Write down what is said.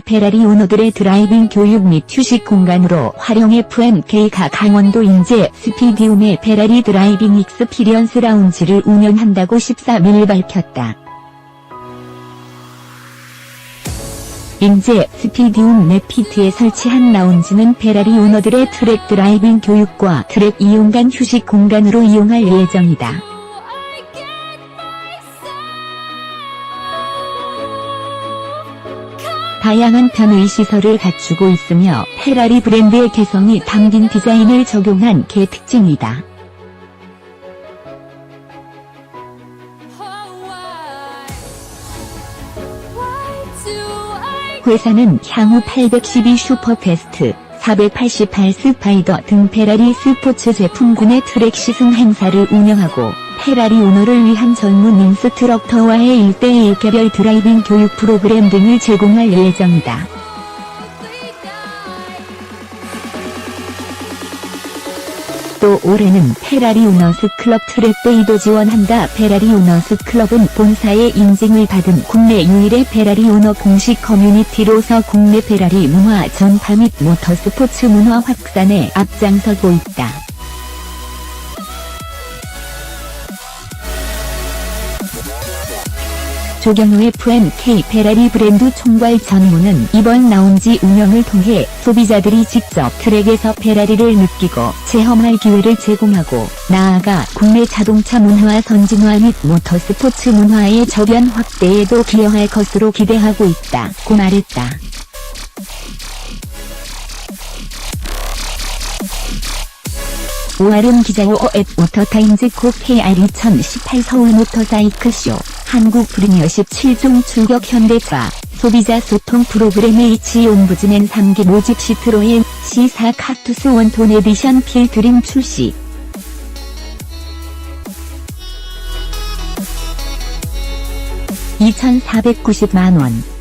페라리 오너들의 드라이빙 교육 및 휴식 공간으로 활용 FMK가 강원도 인제 스피디움의 페라리 드라이빙 익스피리언스 라운지를 운영한다고 13일 밝혔다. 인제 스피디움 네피트에 설치한 라운지는 페라리 오너들의 트랙 드라이빙 교육과 트랙 이용 간 휴식 공간으로 이용할 예정이다. 다양한 편의 시설을 갖추고 있으며 페라리 브랜드의 개성이 담긴 디자인을 적용한 개 특징이다. 회사는 향후 812 슈퍼페스트, 488 스파이더 등 페라리 스포츠 제품군의 트랙 시승 행사를 운영하고 페라리 오너를 위한 전문 인스트럭터와의 1대1 개별 드라이빙 교육 프로그램 등을 제공할 예정이다. 또 올해는 페라리 오너스 클럽 트랙데이도 지원한다. 페라리 오너스 클럽은 본사의 인증을 받은 국내 유일의 페라리 오너 공식 커뮤니티로서 국내 페라리 문화 전파 및 모터스포츠 문화 확산에 앞장서고 있다. 조경호 FMK 페라리 브랜드 총괄 전무는 이번 라운지 운영을 통해 소비자들이 직접 트랙에서 페라리를 느끼고 체험할 기회를 제공하고 나아가 국내 자동차 문화 선진화 및 모터스포츠 문화의 저변 확대에도 기여할 것으로 기대하고 있다 고 말했다. 오아름 기자 오앱 오터타임즈 코 KR 2018 서울 모터사이클쇼 한국 프리미어십 7종 출격 현대차 소비자 소통 프로그램 H 옴부즈맨 3기 모집 시트로의 시사 카투스 원톤 에디션 필드림 출시. 2,490만원